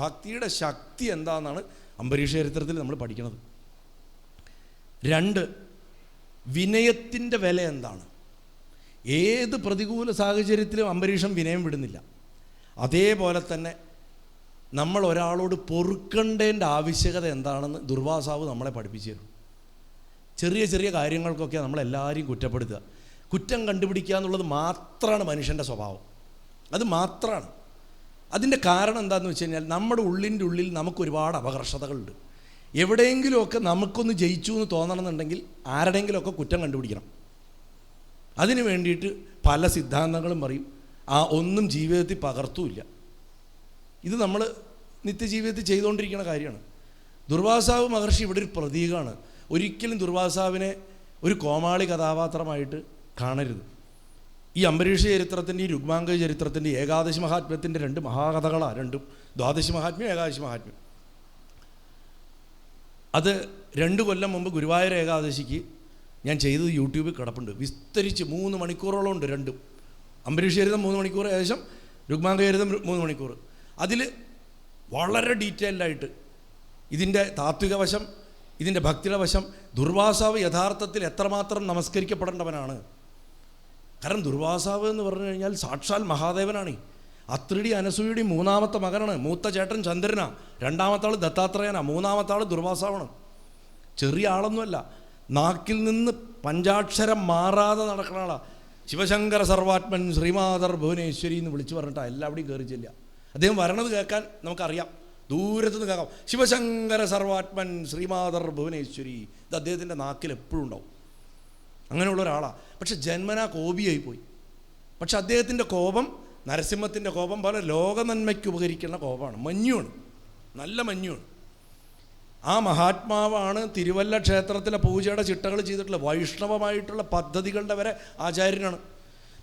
ഭക്തിയുടെ ശക്തി എന്താണെന്നാണ് അംബരീഷ ചരിത്രത്തിൽ നമ്മൾ പഠിക്കുന്നത്. രണ്ട് വിനയത്തിന്റെ വില എന്താണ്? ഏത് പ്രതികൂല സാഹചര്യത്തിലും അംബരീഷം വിനയം വിടുന്നില്ല. അതേപോലെ തന്നെ നമ്മൾ ഒരാളോട് പൊറുക്കേണ്ടതിന്റെ ആവശ്യകത എന്താണെന്ന് ദുർവാസാവ് നമ്മളെ പഠിപ്പിച്ചു തരും. ചെറിയ ചെറിയ കാര്യങ്ങൾക്കൊക്കെ നമ്മളെല്ലാവരെയും കുറ്റപ്പെടുത്തുക. കുറ്റം കണ്ടുപിടിക്കുക എന്നുള്ളത് മാത്രമാണ് മനുഷ്യന്റെ സ്വഭാവം. അത് മാത്രമാണ്. അതിന്റെ കാരണം എന്താണെന്ന് വെച്ച് കഴിഞ്ഞാൽ നമ്മുടെ ഉള്ളിന്റെ ഉള്ളിൽ നമുക്ക് ഒരുപാട് അപകർഷതകളുണ്ട്. എവിടെയെങ്കിലുമൊക്കെ നമുക്കൊന്ന് ജയിച്ചു എന്ന് തോന്നണമെന്നുണ്ടെങ്കിൽ ആരുടെയെങ്കിലുമൊക്കെ കുറ്റം കണ്ടുപിടിക്കണം. അതിനു വേണ്ടിയിട്ട് പല സിദ്ധാന്തങ്ങളും പറയും ആ ഒന്നും ജീവിതത്തിൽ പകർത്തുമില്ല ഇത് നമ്മൾ നിത്യജീവിതത്തിൽ ചെയ്തുകൊണ്ടിരിക്കുന്ന കാര്യമാണ്. ദുർവാസാവ് മഹർഷി ഇവിടെ ഒരു പ്രതീകമാണ് ഒരിക്കലും ദുർവാസാവിനെ ഒരു കോമാളി കഥാപാത്രമായിട്ട് കാണരുത്. ഈ അംബരീഷ ചരിത്രത്തിന്റെ ഈ രുഗ്മാംഗ ചരിത്രത്തിന്റെ ഏകാദശി മഹാത്മ്യത്തിന്റെ രണ്ട് മഹാകഥകളാണ് രണ്ടും. ദ്വാദശി മഹാത്മ്യം ഏകാദശി മഹാത്മ്യം. അത് രണ്ട് കൊല്ലം മുമ്പ് ഗുരുവായൂർ ഏകാദശിക്ക് ഞാൻ ചെയ്തത് യൂട്യൂബിൽ കിടപ്പുണ്ട്. വിസ്തരിച്ച് മൂന്ന് മണിക്കൂറോളം ഉണ്ട് രണ്ടും. അംബരീഷ് ചരിതം മൂന്ന് മണിക്കൂർ ഏകദേശം രുഗ്മാംഗ ചരിതം മൂന്ന് മണിക്കൂർ. അതിൽ വളരെ ഡീറ്റെയിൽഡായിട്ട് ഇതിന്റെ താത്വിക വശം ഇതിന്റെ ഭക്തിയുടെ വശം ദുർവാസാവ് യഥാർത്ഥത്തിൽ എത്രമാത്രം നമസ്കരിക്കപ്പെടേണ്ടവനാണ്? കാരണം ദുർവാസാവ് എന്ന് പറഞ്ഞു കഴിഞ്ഞാൽ സാക്ഷാൽ മഹാദേവനാണ്. അത്രിടി അനസൂയുടെ മൂന്നാമത്തെ മകനാണ്. മൂത്ത ചേട്ടൻ ചന്ദ്രനാ. രണ്ടാമത്തെ ആൾ ദത്താത്രേയനാ. മൂന്നാമത്തെ ആൾ ദുർവാസാവാണ്. ചെറിയ ആളൊന്നുമല്ല. നാക്കിൽ നിന്ന് പഞ്ചാക്ഷരം മാറാതെ നടക്കുന്ന ആളാ. ശിവശങ്കര സർവാത്മൻ ശ്രീമാതർ ഭുവനേശ്വരി എന്ന് വിളിച്ചു പറഞ്ഞിട്ടാണ് എല്ലാവിടെയും കയറി ചെല്ലുക. അദ്ദേഹം വരണത് കേൾക്കാൻ നമുക്കറിയാം. ദൂരത്ത് നിന്ന് കേൾക്കാം. ശിവശങ്കര സർവാത്മൻ ശ്രീമാതർ ഭുവനേശ്വരി. ഇത് അദ്ദേഹത്തിന്റെ നാക്കിൽ എപ്പോഴും ഉണ്ടാവും. അങ്ങനെയുള്ള ഒരാളാണ് പക്ഷെ ജന്മനാ കോപിയായി പോയി പക്ഷെ അദ്ദേഹത്തിന്റെ കോപം നരസിംഹത്തിന്റെ കോപം പോലെ ലോക നന്മയ്ക്ക് ഉപകരിക്കുന്ന കോപമാണ്. മഞ്ഞുമാണ്. നല്ല മഞ്ഞുമാണ്. ആ മഹാത്മാവാണ് തിരുവല്ല ക്ഷേത്രത്തിലെ പൂജയുടെ ചിട്ടകൾ ചെയ്തിട്ടുള്ള വൈഷ്ണവമായിട്ടുള്ള പദ്ധതികളുടെ വരെ ആചാര്യനാണ്.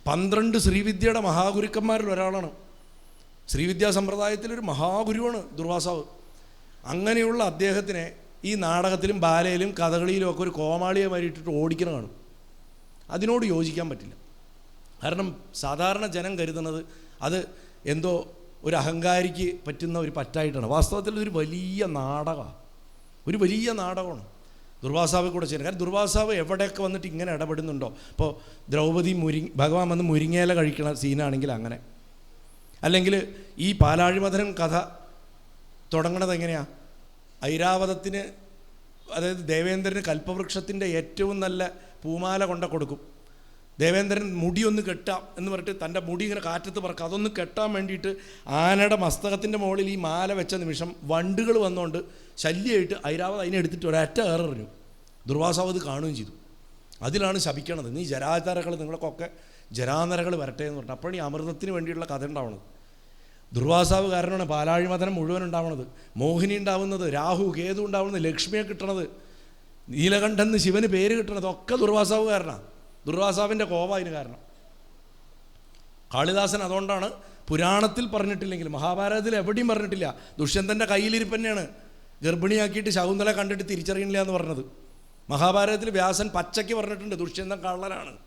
പന്ത്രണ്ട് ശ്രീവിദ്യയുടെ മഹാഗുരുക്കന്മാരിൽ ഒരാളാണ്. ശ്രീവിദ്യാ സമ്പ്രദായത്തിലൊരു മഹാഗുരുവാണ് ദുർവാസാവ്. അങ്ങനെയുള്ള അദ്ദേഹത്തിനെ ഈ നാടകത്തിലും ബാലയിലും കഥകളിയിലും ഒക്കെ ഒരു കോമാളിയെ മാറിയിട്ടിട്ട് ഓടിക്കണം കാണും. അതിനോട് യോജിക്കാൻ പറ്റില്ല. കാരണം സാധാരണ ജനം കരുതുന്നത് അത് എന്തോ ഒരു അഹങ്കാരിക്ക് പറ്റുന്ന ഒരു പറ്റായിട്ടാണ്. വാസ്തവത്തിൽ ഒരു വലിയ നാടകമാണ്. ഒരു വലിയ നാടകമാണ്. ദുർവാസാവ് കൂടെ ചെയ്യുന്നത് കാരണം ദുർവാസാവ് എവിടെയൊക്കെ വന്നിട്ട് ഇങ്ങനെ ഇടപെടുന്നുണ്ടോ? ഇപ്പോൾ ദ്രൗപദി മുരി ഭഗവാൻ വന്ന് മുരിങ്ങേല കഴിക്കണ സീനാണെങ്കിൽ അങ്ങനെ. അല്ലെങ്കിൽ ഈ പാലാഴിമധനം കഥ തുടങ്ങണത് എങ്ങനെയാണ് ഐരാവതത്തിന് അതായത് ദേവേന്ദ്രന് കൽപ്പവൃക്ഷത്തിന്റെ ഏറ്റവും നല്ല പൂമാല കൊണ്ട കൊടുക്കും. ദേവേന്ദ്രൻ മുടിയൊന്ന് കെട്ടാം എന്ന് പറഞ്ഞിട്ട് തന്റെ മുടി ഇങ്ങനെ കാറ്റത്ത് പറക്കാം. അതൊന്ന് കെട്ടാൻ വേണ്ടിയിട്ട് ആനയുടെ മസ്തകത്തിന്റെ മുകളിൽ ഈ മാല വെച്ച നിമിഷം വണ്ടുകൾ വന്നുകൊണ്ട് ശല്യമായിട്ട് ഐരാവത് അതിനെ എടുത്തിട്ട് ഒരറ്റ ഏറെറിഞ്ഞു ദുർവാസാവ് അത് കാണുകയും ചെയ്തു. അതിലാണ് ശപിക്കണത്. നീ ജരാതരകൾ നിങ്ങൾക്കൊക്കെ ജരാനരകൾ വരട്ടെ എന്ന് പറഞ്ഞു അപ്പോൾ ഈ അമൃതത്തിന് വേണ്ടിയുള്ള കഥ ഉണ്ടാവണത്. ദുർവാസാവ് കാരണമാണ് പാലാഴിമതനം മുഴുവൻ ഉണ്ടാവണത്. മോഹിനി ഉണ്ടാവുന്നത് രാഹു കേതു ഉണ്ടാവുന്നത് ലക്ഷ്മിയെ കിട്ടണത്. നീലകണ്ഠൻ എന്ന് ശിവന് പേര് കിട്ടണത് ഒക്കെ ദുർവാസാവ് കാരണമാണ് ദുർവാസാവിന്റെ കോപ കാരണം. കാളിദാസൻ അതുകൊണ്ടാണ് പുരാണത്തിൽ പറഞ്ഞിട്ടില്ലെങ്കിൽ മഹാഭാരതത്തിൽ എവിടെയും പറഞ്ഞിട്ടില്ല ദുഷ്യന്തന്റെ കയ്യിലിരിപ്പ് തന്നെയാണ്. ഗർഭിണിയാക്കിയിട്ട് ശകുന്തല കണ്ടിട്ട് തിരിച്ചറിയണില്ല എന്ന് പറഞ്ഞത്. മഹാഭാരതത്തിൽ വ്യാസൻ പച്ചയ്ക്ക് പറഞ്ഞിട്ടുണ്ട് ദുഷ്യന്തൻ കള്ളനാണ്.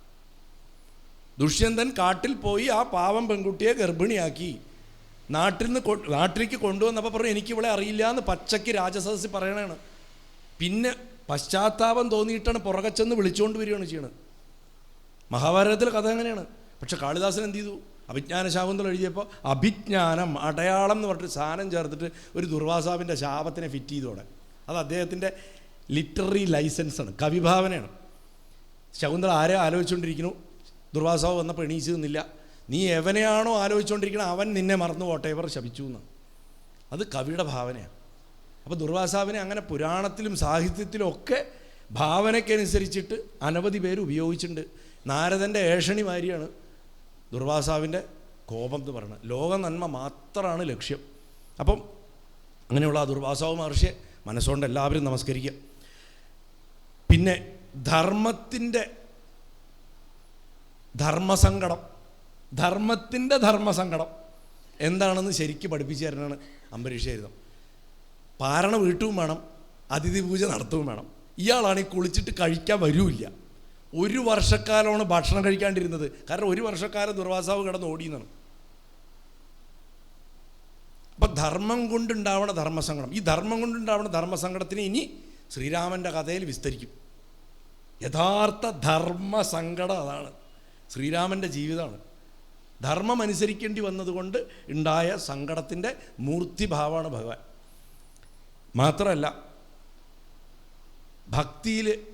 ദുഷ്യന്തൻ കാട്ടിൽ പോയി ആ പാവം പെൺകുട്ടിയെ ഗർഭിണിയാക്കി. നാട്ടിൽ നിന്ന് നാട്ടിലേക്ക് കൊണ്ടുവന്നപ്പോൾ പറഞ്ഞു എനിക്കിവിടെ അറിയില്ല എന്ന് പച്ചയ്ക്ക് രാജസദസ്സിൽ പറയണതാണ്. പിന്നെ പശ്ചാത്താപം തോന്നിയിട്ടാണ് പുറകെ ചെന്ന് വിളിച്ചുകൊണ്ട് വരികയാണ് ചെയ്യണത്. മഹാഭാരതത്തിലെ കഥ അങ്ങനെയാണ്. പക്ഷെ കാളിദാസൻ എന്ത് ചെയ്തു? അഭിജ്ഞാന ശാകുന്തളം എഴുതിയപ്പോൾ അഭിജ്ഞാനം അടയാളം എന്ന് പറഞ്ഞിട്ട് സാധനം ചേർത്തിട്ട് ഒരു ദുർവാസാവിന്റെ ശാപത്തിനെ ഫിറ്റ് ചെയ്തോടെ അത് അദ്ദേഹത്തിന്റെ ലിറ്റററി ലൈസൻസാണ് കവിഭാവനയാണ്. ശകുന്തള ആരെ ആലോചിച്ചുകൊണ്ടിരിക്കുന്നു ദുർവാസാവ് വന്നപ്പോൾ എണീച്ചു നിന്നില്ല നീ എവനെയാണോ ആലോചിച്ചുകൊണ്ടിരിക്കണം അവൻ നിന്നെ മറന്നു പോട്ടെ ഇവർ ശപിച്ചു എന്ന് അത് കവിയുടെ ഭാവനയാണ്. അപ്പോൾ ദുർവാസാവിനെ അങ്ങനെ പുരാണത്തിലും സാഹിത്യത്തിലും ഒക്കെ ഭാവനയ്ക്കനുസരിച്ചിട്ട് അനവധി പേര് ഉപയോഗിച്ചിട്ടുണ്ട്. നാരദന്റെ ഏഷണി മാരിയാണ് ദുർവാസാവിന്റെ കോപം എന്ന് പറയുന്നത്. ലോക നന്മ മാത്രമാണ് ലക്ഷ്യം. അപ്പം അങ്ങനെയുള്ള ആ ദുർവാസാവ് മഹർഷിയെ മനസ്സുകൊണ്ട് എല്ലാവരും നമസ്കരിക്കുക. പിന്നെ ധർമ്മത്തിന്റെ ധർമ്മസങ്കടം ധർമ്മത്തിന്റെ ധർമ്മസങ്കടം എന്താണെന്ന് ശരിക്ക് പഠിപ്പിച്ചു തരാനാണ് അംബരീഷ് ചരിതം പാരണ വീട്ടും വേണം അതിഥി പൂജ നടത്തുകയും വേണം. ഇയാളാണ് കുളിച്ചിട്ട് കഴിക്കാൻ വരൂല്ല ഒരു വർഷക്കാലമാണ് ഭക്ഷണം കഴിക്കാണ്ടിരുന്നത്. കാരണം ഒരു വർഷക്കാലം ദുർവാസാവ് കിടന്ന് ഓടിയെന്നാണ്. അപ്പം ധർമ്മം കൊണ്ടുണ്ടാവണ ധർമ്മസങ്കടം. ഈ ധർമ്മം കൊണ്ടുണ്ടാവണ ധർമ്മസങ്കടത്തിനെ ഇനി ശ്രീരാമന്റെ കഥയിൽ വിസ്തരിക്കും. യഥാർത്ഥ ധർമ്മസങ്കടം അതാണ്. ശ്രീരാമന്റെ ജീവിതമാണ്. ധർമ്മം അനുസരിക്കേണ്ടി വന്നതുകൊണ്ട് ഉണ്ടായ സങ്കടത്തിന്റെ മൂർത്തിഭാവമാണ് ഭഗവാൻ. മാത്രമല്ല ഭക്തിയിൽ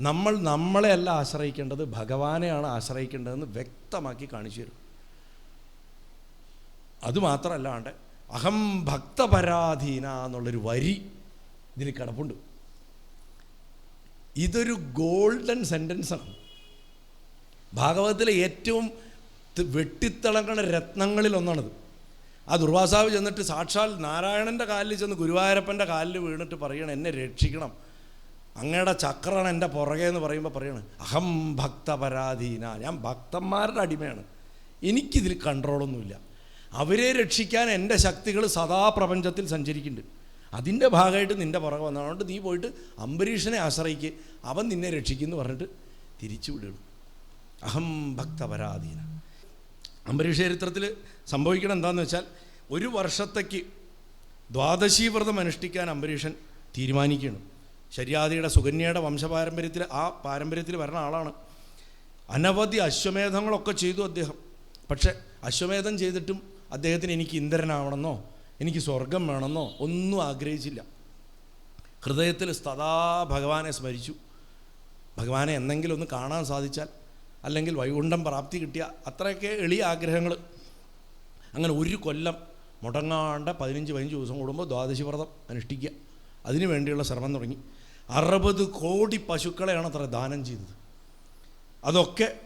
നമ്മൾ നമ്മളെ അല്ല ആശ്രയിക്കേണ്ടത് ഭഗവാനെയാണ് ആശ്രയിക്കേണ്ടതെന്ന് വ്യക്തമാക്കി കാണിച്ചു തരും. അതുമാത്രമല്ലാണ്ട് അഹം ഭക്തപരാധീന എന്നുള്ളൊരു വരി ഇതിൽ കിടപ്പുണ്ട്. ഇതൊരു ഗോൾഡൻ സെന്റൻസാണ് ഭാഗവതത്തിലെ ഏറ്റവും വെട്ടിത്തിളങ്ങണ രത്നങ്ങളിൽ ഒന്നാണിത് ആ ദുർവാസാവ് ചെന്നിട്ട് സാക്ഷാൽ നാരായണന്റെ കാലിൽ ചെന്ന് ഗുരുവായൂരപ്പന്റെ കാലിൽ വീണിട്ട് പറയണം എന്നെ രക്ഷിക്കണം. അങ്ങയുടെ ചക്രാണ് എന്റെ പുറകെ എന്ന് പറയുമ്പോൾ പറയണം അഹം ഭക്തപരാധീന. ഞാൻ ഭക്തന്മാരുടെ അടിമയാണ്. എനിക്കിതിൽ കൺട്രോളൊന്നുമില്ല. അവരെ രക്ഷിക്കാൻ എന്റെ ശക്തികൾ സദാ പ്രപഞ്ചത്തിൽ സഞ്ചരിക്കുന്നുണ്ട്. അതിന്റെ ഭാഗമായിട്ട് നിന്റെ പുറകെ വന്നതുകൊണ്ട് നീ പോയിട്ട് അംബരീഷനെ ആശ്രയിക്ക്. അവൻ നിന്നെ രക്ഷിക്കുമെന്ന് പറഞ്ഞിട്ട് തിരിച്ചു വിടുകയാണ്. അഹം ഭക്തപരാധീന. അംബരീഷ ചരിത്രത്തിൽ സംഭവിക്കണം എന്താണെന്ന് വെച്ചാൽ ഒരു വർഷത്തേക്ക് ദ്വാദശീ വ്രതം അനുഷ്ഠിക്കാൻ അംബരീഷൻ തീരുമാനിക്കുകയാണ്. ശര്യാദിയുടെ സുകന്യയുടെ വംശപാരമ്പര്യത്തിൽ ആ പാരമ്പര്യത്തിൽ വരുന്ന ആളാണ്. അനവധി അശ്വമേധങ്ങളൊക്കെ ചെയ്തു അദ്ദേഹം. പക്ഷേ അശ്വമേധം ചെയ്തിട്ടും അദ്ദേഹത്തിന് എനിക്ക് ഇന്ദ്രനാവണമെന്നോ എനിക്ക് സ്വർഗം വേണമെന്നോ ഒന്നും ആഗ്രഹിച്ചില്ല. ഹൃദയത്തിൽ സദാ ഭഗവാനെ സ്മരിച്ചു. ഭഗവാനെ എന്തെങ്കിലും ഒന്ന് കാണാൻ സാധിച്ചാൽ അല്ലെങ്കിൽ വൈകുണ്ഠം പ്രാപ്തി കിട്ടിയ അത്രയൊക്കെ എളിയ ആഗ്രഹങ്ങൾ അങ്ങനെ ഒരു കൊല്ലം മുടങ്ങാണ്ട പതിനഞ്ച് പതിനഞ്ച് ദിവസം കൂടുമ്പോൾ ദ്വാദശി വ്രതം അനുഷ്ഠിക്കുക. അതിനു വേണ്ടിയുള്ള ശ്രമം തുടങ്ങി. അറുപത് കോടി പശുക്കളെയാണ് അത്ര ദാനം ചെയ്തത്. അതൊക്കെ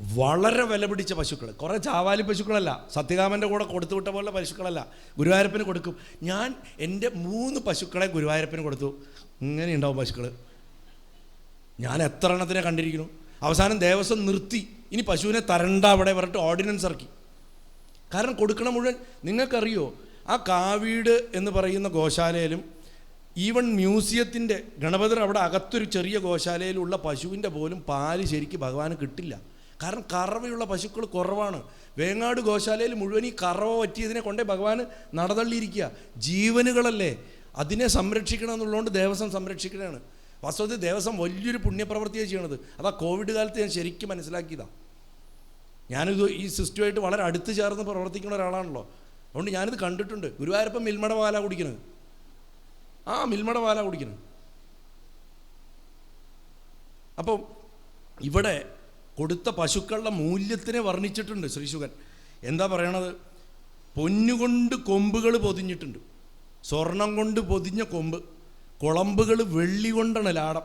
വളരെ വില പിടിച്ച പശുക്കൾ. കുറേ ചാവാലി പശുക്കളല്ല. സത്യകാമന്റെ കൂടെ കൊടുത്തു വിട്ട പോലെ പശുക്കളല്ല. ഗുരുവായൂരപ്പന് കൊടുക്കും. ഞാൻ എന്റെ മൂന്ന് പശുക്കളെ ഗുരുവായൂരപ്പന് കൊടുത്തു. ഇങ്ങനെ ഉണ്ടാവും പശുക്കൾ ഞാൻ എത്ര എണ്ണത്തിനെ കണ്ടിരിക്കുന്നു? അവസാനം ദേവസ്വം നിർത്തി. ഇനി പശുവിനെ തരണ്ട അവിടെ പറഞ്ഞിട്ട് ഓർഡിനൻസ് ഇറക്കി. കാരണം കൊടുക്കണ മുഴുവൻ നിങ്ങൾക്കറിയോ? ആ കാവീട് എന്ന് പറയുന്ന ഗോശാലയിലും ഈവൻ മ്യൂസിയത്തിന്റെ ഗണപതിർ അവിടെ അകത്തൊരു ചെറിയ ഗോശാലയിലുള്ള പശുവിന്റെ പോലും പാൽ ശരിക്ക് ഭഗവാന് കിട്ടില്ല. കാരണം കറവയുള്ള പശുക്കൾ കുറവാണ്. വേങ്ങാട് ഗോശാലയിൽ മുഴുവൻ ഈ കറവ പറ്റിയതിനെ കൊണ്ടേ ഭഗവാന് നടതള്ളിയിരിക്കുക. ജീവനുകളല്ലേ? അതിനെ സംരക്ഷിക്കണം എന്നുള്ളതുകൊണ്ട് ദേവസ്വം സംരക്ഷിക്കണതാണ് വാസ്തവത്തിൽ ദേവസ്വം വലിയൊരു പുണ്യപ്രവൃത്തിയാണ് ചെയ്യണത്. അതാ കോവിഡ് കാലത്ത് ഞാൻ ശരിക്കും മനസ്സിലാക്കിയതാണ് ഞാനിത് ഈ സിസ്റ്റുമായിട്ട് വളരെ അടുത്ത് ചേർന്ന് പ്രവർത്തിക്കുന്ന ഒരാളാണല്ലോ. അതുകൊണ്ട് ഞാനിത് കണ്ടിട്ടുണ്ട്. ഗുരുവായൂരപ്പം മിൽമട പാല കുടിക്കുന്നത്. ആ മിൽമട പാല കുടിക്കുന്നത്. അപ്പം ഇവിടെ കൊടുത്ത പശുക്കളുടെ മൂല്യത്തിനെ വർണിച്ചിട്ടുണ്ട് ശ്രീശുഖൻ. എന്താ പറയണത്? പൊന്നുകൊണ്ട് കൊമ്പുകൾ പൊതിഞ്ഞിട്ടുണ്ട്. സ്വർണം കൊണ്ട് പൊതിഞ്ഞ കൊമ്പ്. കുളമ്പുകൾ വെള്ളി കൊണ്ടാണ് ലാടം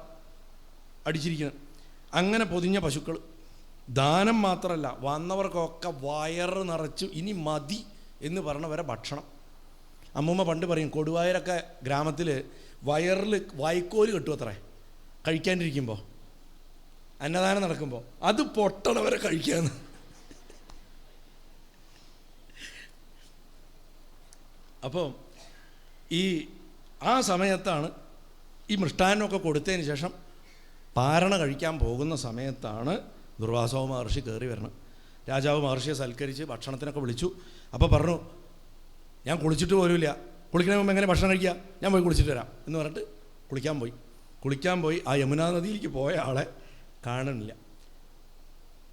അടിച്ചിരിക്കുന്നത്. അങ്ങനെ പൊതിഞ്ഞ പശുക്കൾ. ദാനം മാത്രമല്ല വന്നവർക്കൊക്കെ വയറ് നിറച്ചു ഇനി മതി എന്ന് പറഞ്ഞവരെ ഭക്ഷണം. അമ്മൂമ്മ പണ്ട് പറയും കൊടുവായൂരൊക്കെ ഗ്രാമത്തിൽ വയറിൽ വായ്ക്കോൽ കെട്ടും അത്രേ കഴിക്കാണ്ടിരിക്കുമ്പോൾ അന്നദാനം നടക്കുമ്പോൾ അത് പൊട്ടണവരെ കഴിക്കാന്ന്. അപ്പോൾ ഈ ആ സമയത്താണ് ഈ മൃഷ്ടാനൊക്കെ കൊടുത്തതിന് ശേഷം പാരണ കഴിക്കാൻ പോകുന്ന സമയത്താണ് ദുർവാസവ മഹർഷി കയറി വരണം. രാജാവ് മഹർഷിയെ സൽക്കരിച്ച് ഭക്ഷണത്തിനൊക്കെ വിളിച്ചു. അപ്പോൾ പറഞ്ഞു ഞാൻ കുളിച്ചിട്ട് പോലുമില്ല. കുളിക്കണ മുമ്പ് എങ്ങനെ ഭക്ഷണം കഴിക്കുക ഞാൻ പോയി കുളിച്ചിട്ട് വരാം. എന്ന് പറഞ്ഞിട്ട് കുളിക്കാൻ പോയി. കുളിക്കാൻ പോയി. ആ യമുനാ നദിയിലേക്ക് പോയ ആളെ കാണുന്നില്ല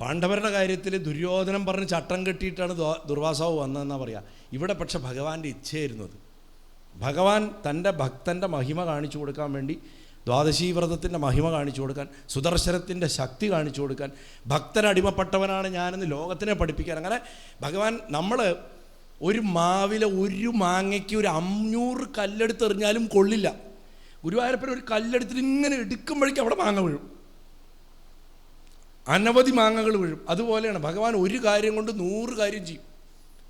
പാണ്ഡവരുടെ കാര്യത്തിൽ ദുര്യോധനം പറഞ്ഞ് ചട്ടം കെട്ടിയിട്ടാണ് ദുർവാസാവ് വന്നതെന്നാണ് പറയുക ഇവിടെ പക്ഷെ ഭഗവാന്റെ ഇച്ഛയായിരുന്നു അത്. ഭഗവാൻ തന്റെ ഭക്തന്റെ മഹിമ കാണിച്ചു കൊടുക്കാൻ വേണ്ടി ദ്വാദശീ വ്രതത്തിന്റെ മഹിമ കാണിച്ചു കൊടുക്കാൻ സുദർശനത്തിന്റെ ശക്തി കാണിച്ചു കൊടുക്കാൻ ഭക്തനടിമപ്പെട്ടവനാണ് ഞാനെന്ന് ലോകത്തിനെ പഠിപ്പിക്കാൻ. അങ്ങനെ ഭഗവാൻ നമ്മൾ ഒരു മാവിലെ ഒരു മാങ്ങയ്ക്ക് ഒരു അഞ്ഞൂറ് കല്ലെടുത്തെറിഞ്ഞാലും കൊള്ളില്ല. ഗുരുവായൂരപ്പൻ ഒരു കല്ലെടുത്തിട്ട് ഇങ്ങനെ എടുക്കുമ്പോഴേക്കും അവിടെ മാങ്ങ വീഴും. അനവധി മാങ്ങകൾ വീഴും. അതുപോലെയാണ് ഭഗവാൻ ഒരു കാര്യം കൊണ്ട് നൂറ് കാര്യം ചെയ്യും.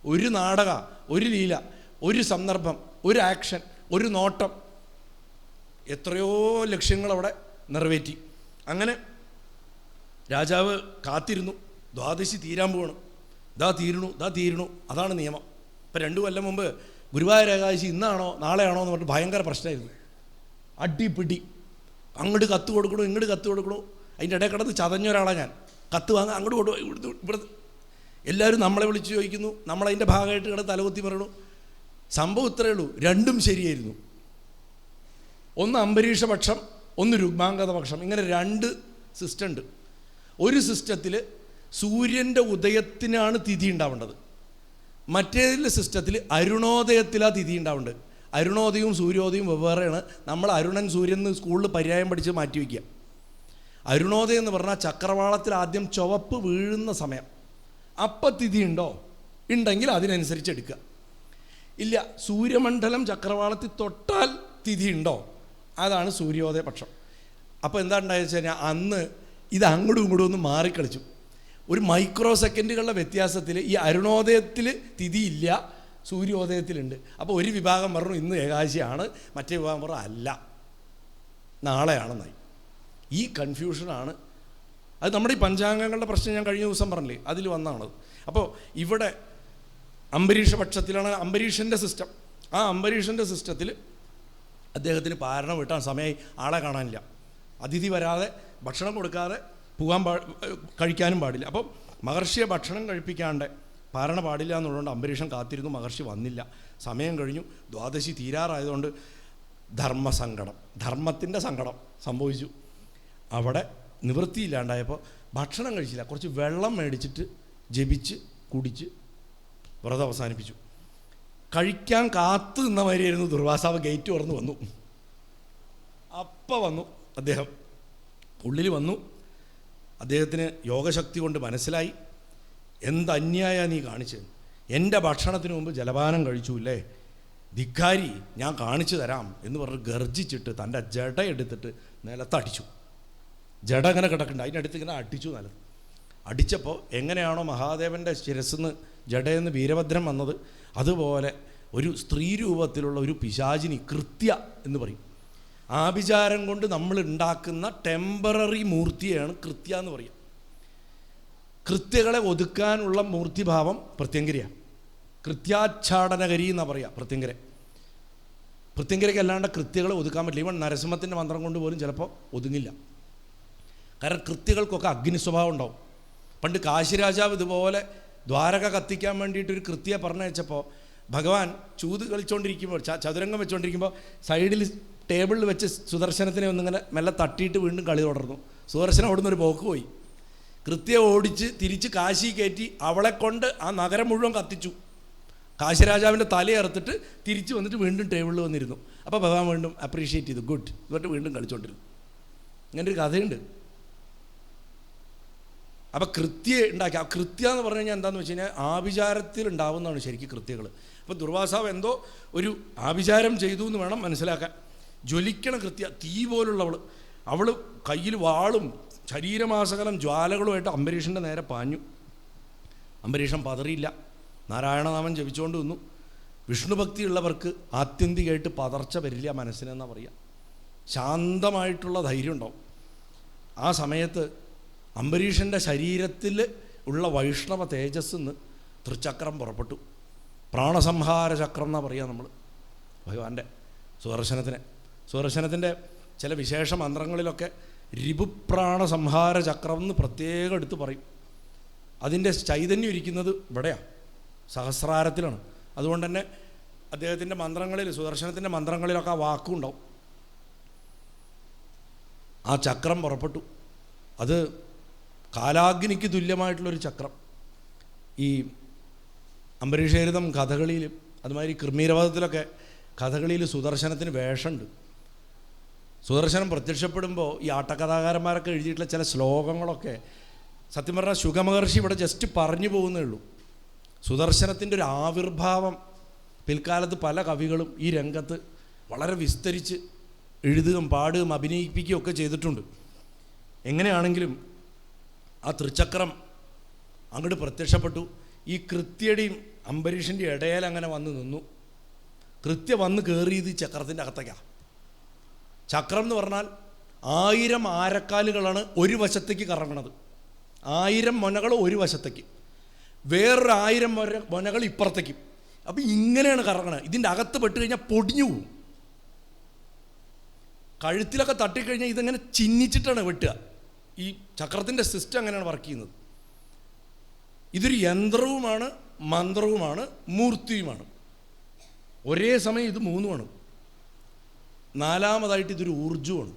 ഒരു നാടക ഒരു ലീല ഒരു സന്ദർഭം ഒരു ആക്ഷൻ ഒരു നോട്ടം. എത്രയോ ലക്ഷ്യങ്ങൾ അവിടെ നിറവേറ്റി. അങ്ങനെ രാജാവ് കാത്തിരുന്നു. ദ്വാദശി തീരാൻ പോകണം ദാ തീരണു ദാ തീരണു അതാണ് നിയമം. ഇപ്പം രണ്ടു കൊല്ലം മുമ്പ് ഗുരുവായൂർ ഏകാദശി ഇന്നാണോ നാളെയാണോ എന്ന് പറഞ്ഞിട്ട് ഭയങ്കര പ്രശ്നമായിരുന്നു. അടിപിടി. അങ്ങോട്ട് കത്ത് കൊടുക്കണോ ഇങ്ങോട്ട് കത്ത് കൊടുക്കണോ? അതിന്റെ ഇടയിൽ കിടന്ന് ചതഞ്ഞ ഒരാളാണ് ഞാൻ. കത്ത് വാങ്ങാൻ അങ്ങോട്ട് കൊണ്ടുപോയി ഇവിടുന്ന് ഇവിടുത്തെ എല്ലാവരും നമ്മളെ വിളിച്ച് ചോദിക്കുന്നു. നമ്മളതിന്റെ ഭാഗമായിട്ട് കിടന്ന് തലകുത്തി പറയണു സംഭവം ഇത്രയേ ഉള്ളൂ. രണ്ടും ശരിയായിരുന്നു. ഒന്ന് അംബരീഷ പക്ഷം ഒന്ന് രുഗ്മാംഗത പക്ഷം ഇങ്ങനെ രണ്ട് സിസ്റ്റം ഉണ്ട് ഒരു സിസ്റ്റത്തിൽ സൂര്യന്റെ ഉദയത്തിനാണ് തിഥി ഉണ്ടാവേണ്ടത്. മറ്റേതിലെ സിസ്റ്റത്തിൽ അരുണോദയത്തിലാണ് തിഥി ഉണ്ടാവേണ്ടത്. അരുണോദയവും സൂര്യോദയവും വെവ്വേറെയാണ്. നമ്മൾ അരുണൻ സൂര്യൻ എന്ന് സ്കൂളിൽ പര്യായം പഠിച്ച് മാറ്റി വയ്ക്കുക അരുണോദയം എന്ന് പറഞ്ഞാൽ ചക്രവാളത്തിൽ ആദ്യം ചുവപ്പ് വീഴുന്ന സമയം. അപ്പം തിഥി ഉണ്ടോ? ഉണ്ടെങ്കിൽ അതിനനുസരിച്ച് എടുക്കുക. ഇല്ല സൂര്യമണ്ഡലം ചക്രവാളത്തിൽ തൊട്ടാൽ തിഥി ഉണ്ടോ? അതാണ് സൂര്യോദയ പക്ഷം അപ്പോൾ എന്താ ഉണ്ടായെന്ന് വെച്ച് കഴിഞ്ഞാൽ അന്ന് ഇത് അങ്ങോട്ടും ഇങ്ങോട്ടും ഒന്ന് മാറിക്കളിച്ചു. ഒരു മൈക്രോ സെക്കൻഡുകളുടെ വ്യത്യാസത്തിൽ ഈ അരുണോദയത്തിൽ തിഥിയില്ല സൂര്യോദയത്തിലുണ്ട്. അപ്പോൾ ഒരു വിഭാഗം പറഞ്ഞു ഇന്ന് ഏകാശിയാണ് മറ്റേ വിഭാഗം പറഞ്ഞു അല്ല. നാളെയാണെന്നായി. ഈ കൺഫ്യൂഷനാണ്. അത് നമ്മുടെ ഈ പഞ്ചാംഗങ്ങളുടെ പ്രശ്നം ഞാൻ കഴിഞ്ഞ ദിവസം പറഞ്ഞില്ലേ അതിൽ വന്നാണത്. അപ്പോൾ ഇവിടെ അംബരീഷ പക്ഷത്തിലാണ് അംബരീഷന്റെ സിസ്റ്റം ആ അംബരീഷന്റെ സിസ്റ്റത്തിൽ അദ്ദേഹത്തിന് പാരണം വിട്ടാൻ സമയമായി ആളെ കാണാനില്ല. അതിഥി വരാതെ ഭക്ഷണം കൊടുക്കാതെ പോകാൻ പാ കഴിക്കാനും പാടില്ല. അപ്പം മഹർഷിയെ ഭക്ഷണം കഴിപ്പിക്കാണ്ട് പാരണ പാടില്ല എന്നുള്ളതുകൊണ്ട് അംബരീഷൻ കാത്തിരുന്നു. മഹർഷി വന്നില്ല. സമയം കഴിഞ്ഞു. ദ്വാദശി തീരാറായതുകൊണ്ട് ധർമ്മസങ്കടം ധർമ്മത്തിന്റെ സങ്കടം സംഭവിച്ചു. അവിടെ നിവൃത്തിയില്ലാണ്ടായപ്പോൾ ഭക്ഷണം കഴിച്ചില്ല. കുറച്ച് വെള്ളം മേടിച്ചിട്ട് ജപിച്ച് കുടിച്ച് വ്രതം അവസാനിപ്പിച്ചു. കഴിക്കാൻ കാത്തു നിന്ന മാതിരിയായിരുന്നു ദുർവാസാവ് ഗേറ്റ് തുറന്നു വന്നു. അപ്പം വന്നു അദ്ദേഹം. ഉള്ളിൽ വന്നു. അദ്ദേഹത്തിന് യോഗശക്തി കൊണ്ട് മനസ്സിലായി. എന്ത് അന്യായ നീ കാണിച്ചത് എന്റെ ഭക്ഷണത്തിന് മുമ്പ് ജലപാനം കഴിച്ചുല്ലേ? ധിക്കാരി ഞാൻ കാണിച്ചു തരാം എന്ന് പറഞ്ഞ് ഗർജിച്ചിട്ട് തന്റെ ജട എടുത്തിട്ട് നിലത്തടിച്ചു. ജട ഇങ്ങനെ കിടക്കുന്നുണ്ട്. അതിനടുത്ത് ഇങ്ങനെ അടിച്ചു നിലത്ത് അടിച്ചപ്പോൾ എങ്ങനെയാണോ മഹാദേവന്റെ ശിരസ്ന്ന് ജടയെന്ന് വീരഭദ്രൻ വന്നത്. അതുപോലെ ഒരു സ്ത്രീ രൂപത്തിലുള്ള ഒരു പിശാചിനി കൃത്യ എന്ന് പറയും. ആഭിചാരം കൊണ്ട് നമ്മൾ ഉണ്ടാക്കുന്ന ടെമ്പററി മൂർത്തിയാണ് കൃത്യ എന്ന് പറയുക കൃത്യകളെ ഒതുക്കാനുള്ള മൂർത്തിഭാവം പ്രത്യങ്കരിയാണ് കൃത്യാച്ഛാടനകരി എന്നാ പറയുക പ്രത്യങ്കര. പ്രത്യങ്കരയ്ക്ക് അല്ലാണ്ട് കൃത്യകളെ ഒതുക്കാൻ പറ്റില്ല. ഇവൻ നരസിംഹത്തിന്റെ മന്ത്രം കൊണ്ട് പോലും ചിലപ്പോൾ ഒതുങ്ങില്ല. കാരണം കൃത്യകൾക്കൊക്കെ അഗ്നി സ്വഭാവം ഉണ്ടാവും. പണ്ട് കാശിരാജാവ് ഇതുപോലെ ദ്വാരക കത്തിക്കാൻ വേണ്ടിയിട്ട് ഒരു കൃത്യ പറഞ്ഞയച്ചപ്പോൾ ഭഗവാൻ ചൂത് കളിച്ചുകൊണ്ടിരിക്കുമ്പോൾ ചതുരംഗം വെച്ചുകൊണ്ടിരിക്കുമ്പോൾ സൈഡിൽ ടേബിളിൽ വെച്ച് സുദർശനത്തിനെ ഒന്നിങ്ങനെ മെല്ലെ തട്ടിയിട്ട് വീണ്ടും കളി തുടർന്നു. സുദർശനം അവിടുന്ന് ഒരു പോക്ക് പോയി. കൃത്യ ഓടിച്ച് തിരിച്ച് കാശി കയറ്റി അവളെ കൊണ്ട് ആ നഗരം മുഴുവൻ കത്തിച്ചു. കാശിരാജാവിന്റെ തലയറുത്തിട്ട് തിരിച്ച് വന്നിട്ട് വീണ്ടും ടേബിളിൽ വന്നിരുന്നു. അപ്പോൾ ഭഗവാൻ വീണ്ടും അപ്രീഷിയേറ്റ് ചെയ്തു. ഗുഡ് എന്നിട്ട് വീണ്ടും കളിച്ചുകൊണ്ടിരുന്നു ഇങ്ങനൊരു കഥയുണ്ട്. അപ്പം കൃത്യ ഉണ്ടാക്കി. ആ കൃത്യ എന്ന് പറഞ്ഞു കഴിഞ്ഞാൽ എന്താണെന്ന് വെച്ച് കഴിഞ്ഞാൽ ആഭിചാരത്തിൽ ഉണ്ടാവുന്നതാണ് ശരിക്കും കൃത്യകൾ അപ്പോൾ ദുർവാസാവ് എന്തോ ഒരു ആഭിചാരം ചെയ്തു എന്ന് വേണം മനസ്സിലാക്കാൻ. ജ്വലിക്കണ കൃത്യ തീ പോലുള്ളവൾ അവൾ കയ്യിൽ വാളും ശരീരമാസകലം ജ്വാലകളുമായിട്ട് അംബരീഷിന്റെ നേരെ പാഞ്ഞു. അംബരീഷൻ പതറിയില്ല. നാരായണനാമം ജപിച്ചുകൊണ്ട് നിന്നു. വിഷ്ണുഭക്തിയുള്ളവർക്ക് ആത്യന്തികമായിട്ട് പതർച്ച വരില്ല മനസ്സിനെന്നാ പറയുക ശാന്തമായിട്ടുള്ള ധൈര്യം ഉണ്ടാവും. ആ സമയത്ത് അംബരീഷന്റെ ശരീരത്തിൽ ഉള്ള വൈഷ്ണവ തേജസ് നിന്ന് തൃച്ചക്രം പുറപ്പെട്ടു. പ്രാണസംഹാര ചക്രം എന്നാ പറയുക നമ്മൾ ഭഗവാന്റെ സുദർശനത്തിന്. സുദർശനത്തിന്റെ ചില വിശേഷ മന്ത്രങ്ങളിലൊക്കെ രിപുപ്രാണ സംഹാര ചക്രം എന്ന് പ്രത്യേകം എടുത്ത് പറയും. അതിന്റെ ചൈതന്യം ഇരിക്കുന്നത് ഇവിടെയാണ് സഹസ്രാരത്തിലാണ്. അതുകൊണ്ട് തന്നെ അദ്ദേഹത്തിന്റെ മന്ത്രങ്ങളിൽ സുദർശനത്തിന്റെ മന്ത്രങ്ങളിലൊക്കെ ആ വാക്കും ഉണ്ടാവും ആ ചക്രം പുറപ്പെട്ടു. അത് കാലാഗ്നിക്ക് തുല്യമായിട്ടുള്ളൊരു ചക്രം. ഈ അംബരീഷേരിതം കഥകളിയിലും അതുമാതിരി കൃമീരവാദത്തിലൊക്കെ കഥകളിയിൽ സുദർശനത്തിന് വേഷമുണ്ട്. സുദർശനം പ്രത്യക്ഷപ്പെടുമ്പോൾ ഈ ആട്ടകഥാകാരന്മാരൊക്കെ എഴുതിയിട്ടുള്ള ചില ശ്ലോകങ്ങളൊക്കെ സത്യം പറഞ്ഞാൽ ശുഖമഹർഷി ഇവിടെ ജസ്റ്റ് പറഞ്ഞു പോകുന്നേ ഉള്ളൂ. സുദർശനത്തിന്റെ ഒരു ആവിർഭാവം പിൽക്കാലത്ത് പല കവികളും ഈ രംഗത്ത് വളരെ വിസ്തരിച്ച് എഴുതുകയും പാടുകയും അഭിനയിപ്പിക്കുകയും ഒക്കെ ചെയ്തിട്ടുണ്ട്. എങ്ങനെയാണെങ്കിലും ആ തൃച്ചക്രം അങ്ങോട്ട് പ്രത്യക്ഷപ്പെട്ടു. ഈ കൃത്യയുടെയും അംബരീഷിന്റെ ഇടയിൽ അങ്ങനെ വന്ന് നിന്നു. കൃത്യ വന്ന് കയറിയത് ഈ ചക്രത്തിന്റെ അകത്തേക്കാണ് ചക്രം എന്ന് പറഞ്ഞാൽ ആയിരം ആരക്കാലുകളാണ് ഒരു വശത്തേക്ക് കറങ്ങണത്. ആയിരം മൊനകൾ ഒരു വശത്തേക്ക്. വേറൊരു ആയിരം മൊര മൊനകൾ ഇപ്പുറത്തേക്കും. അപ്പം ഇങ്ങനെയാണ് കറങ്ങണത്. ഇതിന്റെ അകത്ത് പെട്ട് കഴിഞ്ഞാൽ പൊടിഞ്ഞു പോകും കഴുത്തിലൊക്കെ തട്ടിക്കഴിഞ്ഞാൽ ഇതങ്ങനെ ചിഹ്നിച്ചിട്ടാണ് വെട്ടുക. ഈ ചക്രത്തിന്റെ സിസ്റ്റം അങ്ങനെയാണ് വർക്ക് ചെയ്യുന്നത്? ഇതൊരു യന്ത്രവുമാണ് മന്ത്രവുമാണ് മൂർത്തിയുമാണ്. ഒരേ സമയം ഇത് മൂന്നുമാണ്. നാലാമതായിട്ട് ഇതൊരു ഊർജവുമാണ്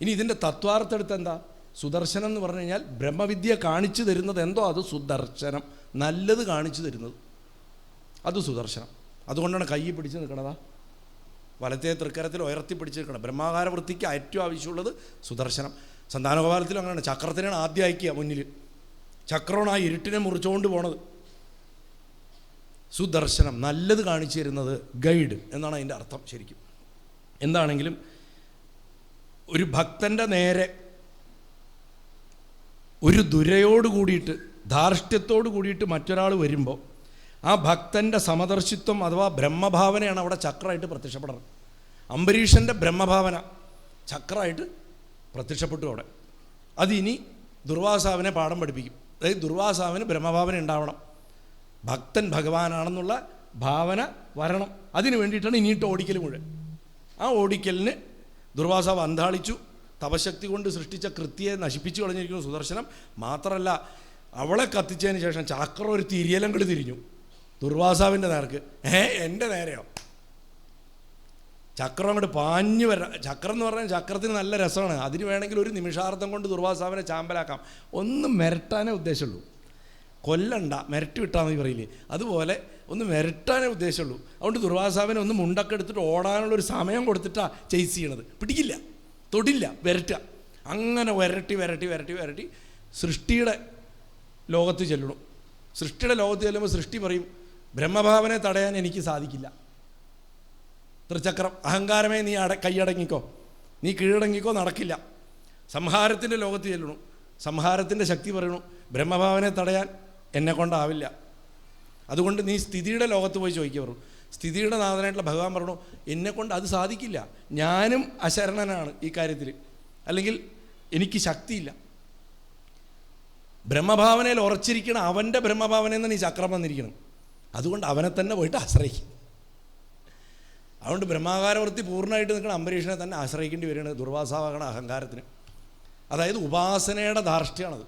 ഇനി ഇതിന്റെ തത്വാർത്ഥെടുത്ത് എന്താ? സുദർശനം എന്ന് പറഞ്ഞു കഴിഞ്ഞാൽ ബ്രഹ്മവിദ്യ കാണിച്ചു തരുന്നത് എന്തോ? അത് സുദർശനം. നല്ലത് കാണിച്ചു തരുന്നത്. അത് സുദർശനം. അതുകൊണ്ടാണ് കൈ പിടിച്ച് നിൽക്കണതാ. വലത്തെ തൃക്കരത്തിൽ ഉയർത്തി പിടിച്ച് നിൽക്കണം. ബ്രഹ്മാകാര വൃത്തിക്ക് ഏറ്റവും ആവശ്യമുള്ളത് സുദർശനം. സന്താനഗോപാലത്തിലും അങ്ങനെയാണ് ചക്രത്തിനാണ് ആദ്യം അയക്കുക മുന്നിൽ. ചക്രമാണ് ആ ഇരുട്ടിനെ മുറിച്ചുകൊണ്ട് പോണത്. സുദർശനം നല്ലത് കാണിച്ചു തരുന്നത് ഗൈഡ് എന്നാണ് അതിന്റെ അർത്ഥം ശരിക്കും. എന്താണെങ്കിലും ഒരു ഭക്തന്റെ നേരെ ഒരു ദുരയോട് കൂടിയിട്ട് ധാർഷ്ട്യത്തോട് കൂടിയിട്ട് മറ്റൊരാൾ വരുമ്പോൾ ആ ഭക്തന്റെ സമദർശിത്വം അഥവാ ബ്രഹ്മഭാവനയാണ് അവിടെ ചക്രമായിട്ട് പ്രത്യക്ഷപ്പെടുന്നത് അംബരീഷന്റെ ബ്രഹ്മഭാവന ചക്രമായിട്ട് പ്രത്യക്ഷപ്പെട്ടു അവിടെ. അതിനി ദുർവാസാവിനെ പാഠം പഠിപ്പിക്കും. അതായത് ദുർവാസാവിന് ബ്രഹ്മഭാവന ഉണ്ടാവണം. ഭക്തൻ ഭഗവാനാണെന്നുള്ള ഭാവന വരണം. അതിന് വേണ്ടിയിട്ടാണ് ഇനിയിട്ട് ഓടിക്കൽ മുഴുവൻ. ആ ഓടിക്കലിന് ദുർവാസാവ് അന്താളിച്ചു. തപശക്തി കൊണ്ട് സൃഷ്ടിച്ച കൃത്യയെ നശിപ്പിച്ചു കളഞ്ഞിരിക്കുന്നു സുദർശനം. മാത്രമല്ല അവളെ കത്തിച്ചതിന് ശേഷം ചാക്ര ഒരു തിരിയലങ്ങൾ തിരിഞ്ഞു. ദുർവാസാവിന്റെ നേർക്ക്. ഏ എന്റെ നേരെയോ? ചക്രം അങ്ങോട്ട് പാഞ്ഞു വരാം. ചക്രം എന്ന് പറഞ്ഞാൽ ചക്രത്തിന് നല്ല രസമാണ്. അതിന് വേണമെങ്കിൽ ഒരു നിമിഷാർത്ഥം കൊണ്ട് ദുർവാസാവിനെ ചാമ്പലാക്കാം. ഒന്ന് മിരട്ടാനേ ഉദ്ദേശമുള്ളൂ കൊല്ലണ്ട മിരട്ടി വിട്ടാന്ന് പറയില്ലേ? അതുപോലെ ഒന്ന് മിരട്ടാനേ ഉദ്ദേശമുള്ളൂ അതുകൊണ്ട് ദുർവാസാവിനെ ഒന്ന് മുണ്ടൊക്കെ എടുത്തിട്ട് ഓടാനുള്ളൊരു സമയം കൊടുത്തിട്ടാണ് ചെയ്സ് ചെയ്യണത്. പിടിക്കില്ല. തൊടില്ല. വരട്ട അങ്ങനെ വരട്ടി വരട്ടി വരട്ടി വരട്ടി സൃഷ്ടിയുടെ ലോകത്ത് ചെല്ലണം. സൃഷ്ടിയുടെ ലോകത്ത് ചെല്ലുമ്പോൾ സൃഷ്ടി പറയും ബ്രഹ്മഭാവനെ തടയാൻ എനിക്ക് സാധിക്കില്ല. തൃച്ചക്രം അഹങ്കാരമേ നീ അട കൈയടങ്ങിക്കോ. നീ കീഴടങ്ങിക്കോ നടക്കില്ല. സംഹാരത്തിന്റെ ലോകത്ത് ചെല്ലണു. സംഹാരത്തിന്റെ ശക്തി പറയണു. ബ്രഹ്മഭാവനെ തടയാൻ എന്നെ കൊണ്ടാവില്ല. അതുകൊണ്ട് നീ സ്ഥിതിയുടെ ലോകത്ത് പോയി ചോദിക്കുക പറഞ്ഞു. സ്ഥിതിയുടെ നാഥനായിട്ടുള്ള ഭഗവാൻ പറഞ്ഞു എന്നെ കൊണ്ട് അത് സാധിക്കില്ല. ഞാനും അശരണനാണ് ഈ കാര്യത്തിൽ അല്ലെങ്കിൽ എനിക്ക് ശക്തിയില്ല. ബ്രഹ്മഭാവനയിൽ ഉറച്ചിരിക്കണം അവന്റെ ബ്രഹ്മഭാവനയിൽ നിന്ന് നീ ചക്രം വന്നിരിക്കണം. അതുകൊണ്ട് അവനെ തന്നെ പോയിട്ട് ആശ്രയിക്കും. അതുകൊണ്ട് ബ്രഹ്മാകാരവൃത്തി പൂർണമായിട്ട് നിൽക്കുന്ന അംബരീഷനെ തന്നെ ആശ്രയിക്കേണ്ടി വരികയാണ് ദുർവാസാവാകണ അഹങ്കാരത്തിന്. അതായത് ഉപാസനയുടെ ധാർഷ്ട്യമാണത്.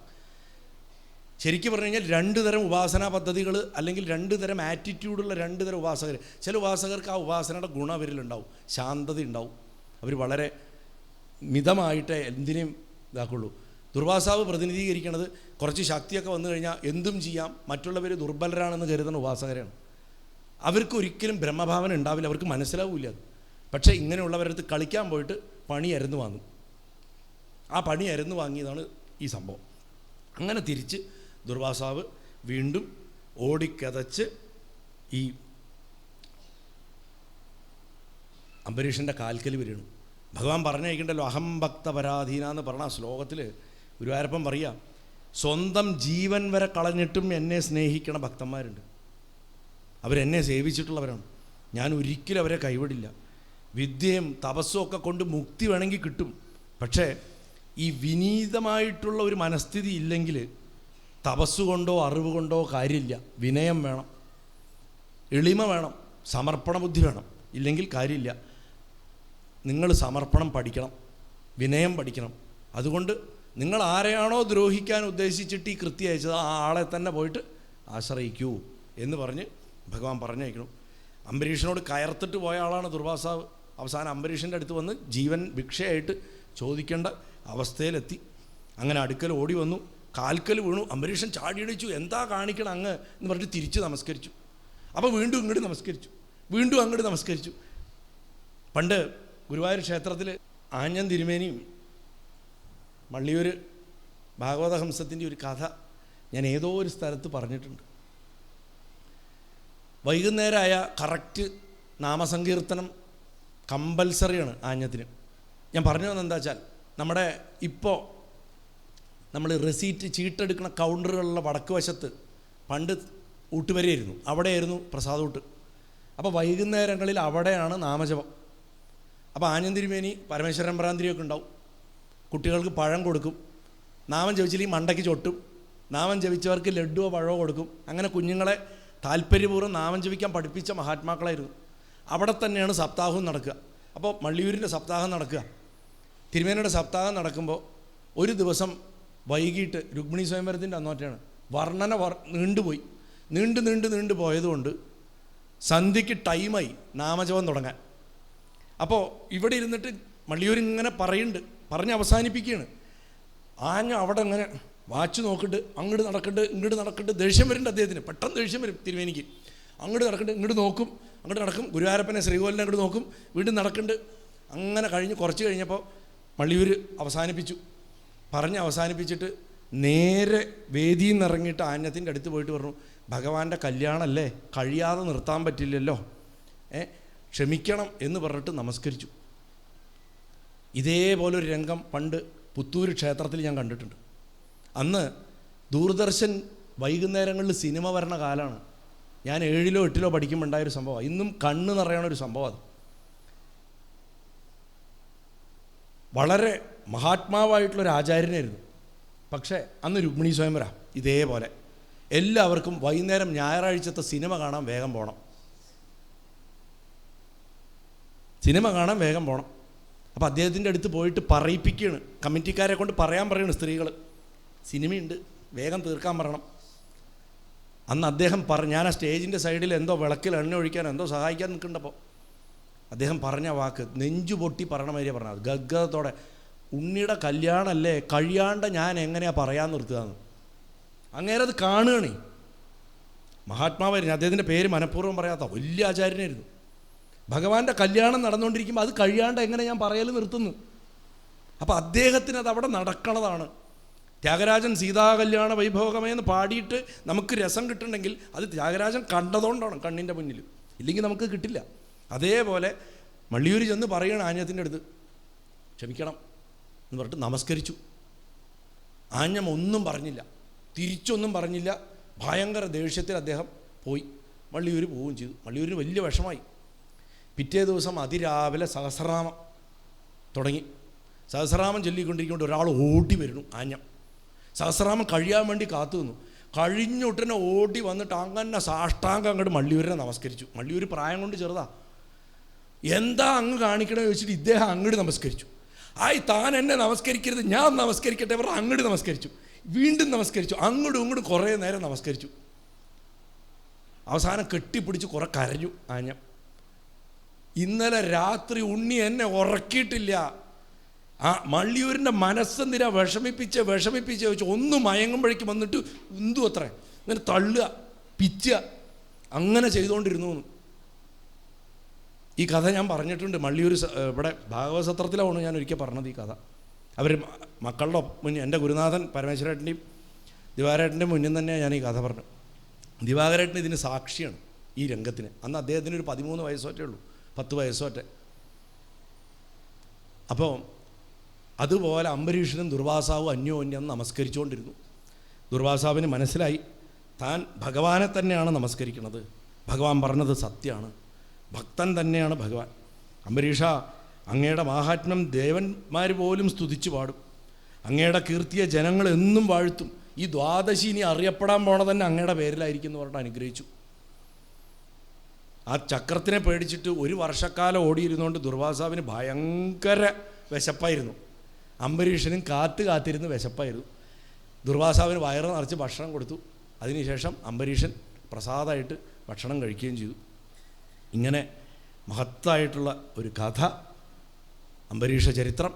ശരിക്കും പറഞ്ഞു കഴിഞ്ഞാൽ രണ്ട് തരം ഉപാസനാ പദ്ധതികൾ അല്ലെങ്കിൽ രണ്ട് തരം ആറ്റിറ്റ്യൂഡുള്ള രണ്ട് തരം ഉപാസകർ. ചില ഉപാസകർക്ക് ആ ഉപാസനയുടെ ഗുണം അവരിലുണ്ടാവും ശാന്തത ഉണ്ടാവും. അവർ വളരെ മിതമായിട്ട് എന്തിനേയും ഇതാക്കുള്ളൂ. ദുർവാസാവ് പ്രതിനിധീകരിക്കുന്നത് കുറച്ച് ശക്തിയൊക്കെ വന്നു കഴിഞ്ഞാൽ എന്തും ചെയ്യാം മറ്റുള്ളവർ ദുർബലരാണെന്ന് കരുതുന്ന ഉപാസകരാണ്. അവർക്ക് ഒരിക്കലും ബ്രഹ്മഭാവന ഉണ്ടാവില്ല അവർക്ക് മനസ്സിലാവില്ല അത്. പക്ഷേ ഇങ്ങനെയുള്ളവരടുത്ത് കളിക്കാൻ പോയിട്ട് പണി അരുന്ന് വാങ്ങും. ആ പണി അരുന്ന് വാങ്ങിയതാണ് ഈ സംഭവം. അങ്ങനെ തിരിച്ച് ദുർവാസാവ് വീണ്ടും ഓടിക്കതച്ച് ഈ അംബരീഷന്റെ കാൽക്കൽ വരുന്നു ഭഗവാൻ പറഞ്ഞയക്കണ്ടല്ലോ അഹം ഭക്ത പരാധീന എന്ന് പറഞ്ഞ ആ ശ്ലോകത്തിൽ ഗുരുവായൂരപ്പം പറയുക സ്വന്തം ജീവൻ വരെ കളഞ്ഞിട്ടും എന്നെ സ്നേഹിക്കണ ഭക്തന്മാരുണ്ട്. അവരെന്നെ സേവിച്ചിട്ടുള്ളവരാണ്. ഞാൻ ഒരിക്കലും അവരെ കൈവിടില്ല. വിദ്യയും തപസ്സും ഒക്കെ കൊണ്ട് മുക്തി വേണമെങ്കിൽ കിട്ടും. പക്ഷേ ഈ വിനീതമായിട്ടുള്ള ഒരു മനസ്ഥിതി ഇല്ലെങ്കിൽ തപസ്സുകൊണ്ടോ അറിവ് കൊണ്ടോ കാര്യമില്ല. വിനയം വേണം. എളിമ വേണം. സമർപ്പണ ബുദ്ധി വേണം. ഇല്ലെങ്കിൽ കാര്യമില്ല. നിങ്ങൾ സമർപ്പണം പഠിക്കണം. വിനയം പഠിക്കണം. അതുകൊണ്ട് നിങ്ങൾ ആരെയാണോ ദ്രോഹിക്കാൻ ഉദ്ദേശിച്ചിട്ട് ഈ കൃത്യം അയച്ചത് ആ ആളെ തന്നെ പോയിട്ട് ആശ്രയിക്കൂ എന്ന് പറഞ്ഞ് ഭഗവാൻ പറഞ്ഞയക്കണം അംബരീഷിനോട് കയർത്തിട്ട് പോയ ആളാണ് ദുർവാസാവ്. അവസാനം അംബരീഷിന്റെ അടുത്ത് വന്ന് ജീവൻ ഭിക്ഷയായിട്ട് ചോദിക്കേണ്ട അവസ്ഥയിലെത്തി. അങ്ങനെ അടുക്കൽ ഓടി വന്നു. കാൽക്കൽ വീണു. അംബരീഷൻ ചാടിയടിച്ചു. എന്താ കാണിക്കണം അങ്ങ്? എന്ന് പറഞ്ഞിട്ട് തിരിച്ച് നമസ്കരിച്ചു. അപ്പോൾ വീണ്ടും ഇങ്ങോട്ട് നമസ്കരിച്ചു. വീണ്ടും അങ്ങോട്ട് നമസ്കരിച്ചു. പണ്ട് ഗുരുവായൂർ ക്ഷേത്രത്തിൽ ആഞ്ഞം തിരുമേനിയും മള്ളിയൂർ ഭാഗവതഹംസത്തിന്റെ ഒരു കഥ ഞാൻ ഏതോ ഒരു സ്ഥലത്ത് പറഞ്ഞിട്ടുണ്ട്. വൈകുന്നേരമായ കറക്റ്റ് നാമസങ്കീർത്തനം കമ്പൽസറിയാണ് ആഞ്ഞത്തിന്. ഞാൻ പറഞ്ഞു വന്നത് എന്താ വെച്ചാൽ നമ്മുടെ ഇപ്പോൾ നമ്മൾ റെസീറ്റ് ചീട്ടെടുക്കുന്ന കൗണ്ടറുകളുള്ള വടക്ക് വശത്ത് പണ്ട് ഊട്ടുവരെയായിരുന്നു അവിടെയായിരുന്നു പ്രസാദൂട്ട് അപ്പോൾ വൈകുന്നേരങ്ങളിൽ അവിടെയാണ് നാമജപം. അപ്പോൾ ആഞ്ഞന്തിരുമേനി പരമേശ്വരൻ പ്രാന്തിരിയൊക്കെ ഉണ്ടാവും. കുട്ടികൾക്ക് പഴം കൊടുക്കും. നാമം ജപിച്ചില്ലെങ്കിൽ മണ്ടയ്ക്ക് ചൊട്ടും. നാമം ജപിച്ചവർക്ക് ലഡുവോ പഴമോ കൊടുക്കും. അങ്ങനെ കുഞ്ഞുങ്ങളെ താല്പര്യപൂർവം നാമം ജപിക്കാൻ പഠിപ്പിച്ച മഹാത്മാക്കളായിരുന്നു. അവിടെ തന്നെയാണ് സപ്താഹവും നടക്കുക. അപ്പോൾ മള്ളിയൂരിന്റെ സപ്താഹം നടക്കുക. തിരുമേനയുടെ സപ്താഹം നടക്കുമ്പോൾ ഒരു ദിവസം വൈകിട്ട് രുക്മിണി സ്വയംവരത്തിന്റെ അന്നോറ്റാണ് വർണന വർ നീണ്ടുപോയി. നീണ്ടു നീണ്ട് നീണ്ടു പോയതുകൊണ്ട് സന്ധ്യയ്ക്ക് ടൈമായി നാമജപം തുടങ്ങാൻ. അപ്പോൾ ഇവിടെ ഇരുന്നിട്ട് മള്ളിയൂർ ഇങ്ങനെ പറയുന്നുണ്ട്. പറഞ്ഞ് അവസാനിപ്പിക്കുകയാണ്. ആഞ്ഞ അവിടെ അങ്ങനെ വാച്ച് നോക്കിയിട്ട് അങ്ങോട്ട് നടക്കണ്ട് ഇങ്ങോട്ട് നടക്കണ്ട് ദേഷ്യം വരുന്നുണ്ട് അദ്ദേഹത്തിന്. പെട്ടെന്ന് ദേഷ്യം വരും തിരുവേനിക്ക് അങ്ങോട്ട് നടക്കണ്ട് ഇങ്ങോട്ട് നോക്കും. അങ്ങോട്ട് നടക്കും. ഗുരുവാരപ്പനെ ശ്രീകോലിനെ അങ്ങോട്ട് നോക്കും. വീണ്ടും നടക്കണ്ട്. അങ്ങനെ കഴിഞ്ഞ് കുറച്ച് കഴിഞ്ഞപ്പോൾ മള്ളിയൂർ അവസാനിപ്പിച്ചു. പറഞ്ഞ് അവസാനിപ്പിച്ചിട്ട് നേരെ വേദിയിൽ നിന്ന് ഇറങ്ങിയിട്ട് ആന്യത്തിന്റെ അടുത്ത് പോയിട്ട് പറഞ്ഞു ഭഗവാന്റെ കല്യാണമല്ലേ കഴിയാതെ നിർത്താൻ പറ്റില്ലല്ലോ. ഏ ക്ഷമിക്കണം എന്ന് പറഞ്ഞിട്ട് നമസ്കരിച്ചു. ഇതേപോലൊരു രംഗം പണ്ട് പുത്തൂർ ക്ഷേത്രത്തിൽ ഞാൻ കണ്ടിട്ടുണ്ട്. അന്ന് ദൂരദർശൻ വൈകുന്നേരങ്ങളിൽ സിനിമ വരണ കാലമാണ് ഞാൻ ഏഴിലോ എട്ടിലോ പഠിക്കുമ്പോൾ ഉണ്ടായൊരു സംഭവമാണ് ഇന്നും കണ്ണ് നിറയണ ഒരു സംഭവം വളരെ മഹാത്മാവായിട്ടുള്ളൊരു ആചാര്യനായിരുന്നു. പക്ഷേ അന്ന് രുക്മിണി സ്വയംവര. ഇതേപോലെ. എല്ലാവർക്കും വൈകുന്നേരം ഞായറാഴ്ചത്തെ സിനിമ കാണാൻ വേഗം പോകണം സിനിമ കാണാൻ വേഗം പോകണം അപ്പോൾ അദ്ദേഹത്തിന്റെ അടുത്ത് പോയിട്ട് പറയിപ്പിക്കുകയാണ്. കമ്മിറ്റിക്കാരെ കൊണ്ട് പറയാൻ പറയുന്നു സ്ത്രീകൾ സിനിമയുണ്ട്. വേഗം തീർക്കാൻ പറയണം. അന്ന് അദ്ദേഹം പറഞ്ഞു ഞാൻ ആ സ്റ്റേജിന്റെ സൈഡിൽ എന്തോ വിളക്കിൽ എണ്ണ ഒഴിക്കാൻ എന്തോ സഹായിക്കാൻ നിൽക്കണ്ടപ്പോൾ അദ്ദേഹം പറഞ്ഞ വാക്ക് നെഞ്ചു പൊട്ടി പറഞ്ഞ മാതിരിയാണ് പറഞ്ഞത്. ഗദ്ഗതത്തോടെ ഉണ്ണിയുടെ കല്യാണമല്ലേ കഴിയാണ്ട് ഞാൻ എങ്ങനെയാണ് പറയാൻ നിർത്തുകയെന്ന് അങ്ങേരെ അത് കാണുകയാണേ. മഹാത്മാവായിരുന്നു അദ്ദേഹത്തിന്റെ പേര് മനഃപൂർവം പറയാത്ത വലിയ ആചാര്യനായിരുന്നു. ഭഗവാന്റെ കല്യാണം നടന്നുകൊണ്ടിരിക്കുമ്പോൾ അത് കഴിയാണ്ട് എങ്ങനെ ഞാൻ പറയൽ നിർത്തുന്നു? അപ്പോൾ അദ്ദേഹത്തിന് അത് അവിടെ നടക്കണതാണ്. ത്യാഗരാജൻ സീതാകല്യാണ വൈഭോഗമേന്ന് പാടിയിട്ട് നമുക്ക് രസം കിട്ടുന്നുണ്ടെങ്കിൽ അത് ത്യാഗരാജൻ കണ്ടതുകൊണ്ടാണ് കണ്ണിന്റെ മുന്നിൽ. ഇല്ലെങ്കിൽ നമുക്ക് കിട്ടില്ല. അതേപോലെ മള്ളിയൂർ ചെന്ന് പറയണം ആഞ്ഞത്തിന്റെ അടുത്ത് ക്ഷമിക്കണം എന്ന് പറഞ്ഞിട്ട് നമസ്കരിച്ചു. ആഞ്ഞം ഒന്നും പറഞ്ഞില്ല. തിരിച്ചൊന്നും പറഞ്ഞില്ല. ഭയങ്കര ദേഷ്യത്തിൽ അദ്ദേഹം പോയി. മള്ളിയൂർ പോവുകയും ചെയ്തു. മള്ളിയൂരിന് വലിയ വിഷമായി. പിറ്റേ ദിവസം അതിരാവിലെ സഹസ്രനാമം തുടങ്ങി. സഹസ്രനാമം ചൊല്ലിക്കൊണ്ടിരിക്കുമ്പോൾ ഒരാൾ ഓടി വരുന്നു ആഞ്ഞം. സഹസ്രനാമം കഴിയാൻ വേണ്ടി കാത്തു നിന്നു. കഴിഞ്ഞുടനെ ഓടി വന്നിട്ട് അങ്ങനെ സാഷ്ടാംഗം അങ്ങോട്ട് മള്ളിയൂരിനെ നമസ്കരിച്ചു. മള്ളിയൂർ പ്രായം കൊണ്ട് ചെറുതാ. എന്താ അങ്ങ് കാണിക്കണമെന്ന് ചോദിച്ചിട്ട് ഇദ്ദേഹം അങ്ങോട്ട് നമസ്കരിച്ചു. ആയി താൻ എന്നെ നമസ്കരിക്കരുത് ഞാൻ നമസ്കരിക്കട്ടെ അവർ അങ്ങോട്ട് നമസ്കരിച്ചു. വീണ്ടും നമസ്കരിച്ചു. അങ്ങോട്ടും ഇങ്ങോട്ടും കുറേ നേരം നമസ്കരിച്ചു. അവസാനം കെട്ടിപ്പിടിച്ച് കുറെ കരഞ്ഞു ആഞ്ഞം. ഇന്നലെ രാത്രി ഉണ്ണി എന്നെ ഉറക്കിയിട്ടില്ല. ആ മള്ളിയൂരിന്റെ മനസ്സെന്തിനാ വിഷമിപ്പിച്ച് വിഷമിപ്പിച്ച് വെച്ച് ഒന്ന് മയങ്ങുമ്പോഴേക്കും വന്നിട്ട് ഉന്തു അത്ര. ഇങ്ങനെ തള്ളുക പിച്ചുക അങ്ങനെ ചെയ്തുകൊണ്ടിരുന്നു ഈ കഥ ഞാൻ പറഞ്ഞിട്ടുണ്ട്. മള്ളിയൂർ ഇവിടെ ഭാഗവതസത്രത്തിലാണ് ഞാൻ ഒരിക്കൽ പറഞ്ഞത് ഈ കഥ. അവർ മക്കളുടെ മുന്നിൽ എന്റെ ഗുരുനാഥൻ പരമേശ്വരേട്ടന്റെയും ദിവാകരേട്ടന്റെയും മുന്നിൽ തന്നെ ഞാൻ ഈ കഥ പറഞ്ഞു ദിവാകരേട്ടൻ ഇതിന് സാക്ഷിയാണ് ഈ രംഗത്തിന്. അന്ന് അദ്ദേഹത്തിന് ഒരു പതിമൂന്ന് വയസ്സോറ്റേ ഉള്ളൂ. പത്ത് വയസ്സോറ്റെ. അപ്പോൾ അതുപോലെ അംബരീഷനും ദുർവാസാവും അന്യോന്യം നമസ്കരിച്ചുകൊണ്ടിരുന്നു. ദുർവാസാവിന് മനസ്സിലായി താൻ ഭഗവാനെ തന്നെയാണ് നമസ്കരിക്കുന്നത്. ഭഗവാൻ പറഞ്ഞത് സത്യമാണ്. ഭക്തൻ തന്നെയാണ് ഭഗവാൻ. അംബരീഷ അങ്ങയുടെ മാഹാത്മ്യം ദേവന്മാർ പോലും സ്തുതിച്ചു പാടും. അങ്ങയുടെ കീർത്തിയെ ജനങ്ങൾ എന്നും വാഴ്ത്തും. ഈ ദ്വാദശി ഇനി അറിയപ്പെടാൻ പോണ തന്നെ അങ്ങയുടെ പേരിലായിരിക്കും എന്ന് പറഞ്ഞിട്ട് അനുഗ്രഹിച്ചു. ആ ചക്രത്തിനെ പേടിച്ചിട്ട് ഒരു വർഷക്കാലം ഓടിയിരുന്നുകൊണ്ട് ദുർവാസാവിന് ഭയങ്കര വിശപ്പായിരുന്നു. അംബരീഷനും കാത്ത് കാത്തിരുന്ന് വിശപ്പായിരുന്നു. ദുർവാസാവിന് വയറ് നിറച്ച് ഭക്ഷണം കൊടുത്തു. അതിനുശേഷം അംബരീഷൻ പ്രസാദമായിട്ട് ഭക്ഷണം കഴിക്കുകയും ചെയ്തു. ഇങ്ങനെ മഹത്തായിട്ടുള്ള ഒരു കഥ അംബരീഷ ചരിത്രം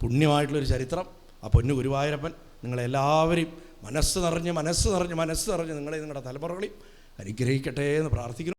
പുണ്യമായിട്ടുള്ളൊരു ചരിത്രം ആ പൊന്നു ഗുരുവായൂരപ്പൻ നിങ്ങളെല്ലാവരെയും മനസ്സ് നിറഞ്ഞ് മനസ്സ് നിറഞ്ഞ് മനസ്സ് നിറഞ്ഞ് നിങ്ങളെ നിങ്ങളുടെ തലമുറകളെയും അനുഗ്രഹിക്കട്ടെ എന്ന് പ്രാർത്ഥിക്കുന്നു.